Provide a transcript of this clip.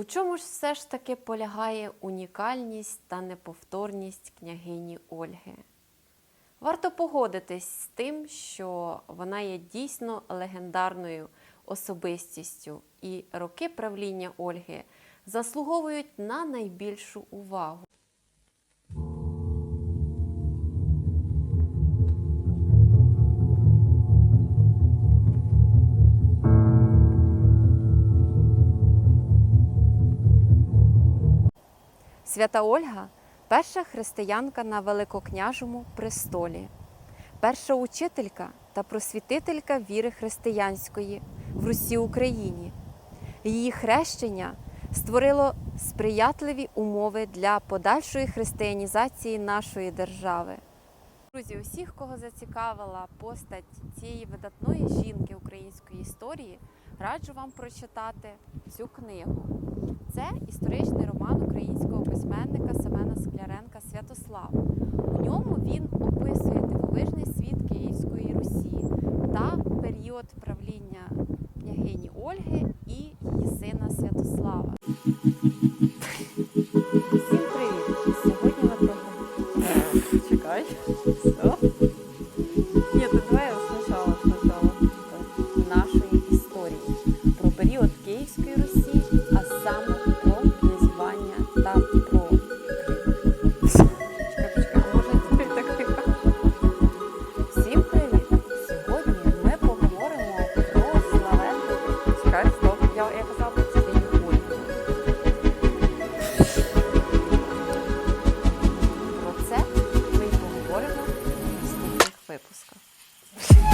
У чому ж все ж таки полягає унікальність та неповторність княгині Ольги? Варто погодитись з тим, що вона є дійсно легендарною особистістю, і роки правління Ольги заслуговують на найбільшу увагу. Свята Ольга перша християнка на Великокняжому престолі, перша учителька та просвітителька віри християнської в Русі Україні. Її хрещення створило сприятливі умови для подальшої християнізації нашої держави. Друзі, усіх, кого зацікавила постать цієї видатної жінки української історії, раджу вам прочитати цю книгу. Це історичний роман він описує дивовижний світ Київської Русі та період правління княгині Ольги і її сина Святослава. Всім привіт! Сьогодні ми трохи... Е, чекай. Що? Ні, тут давай я спочатку.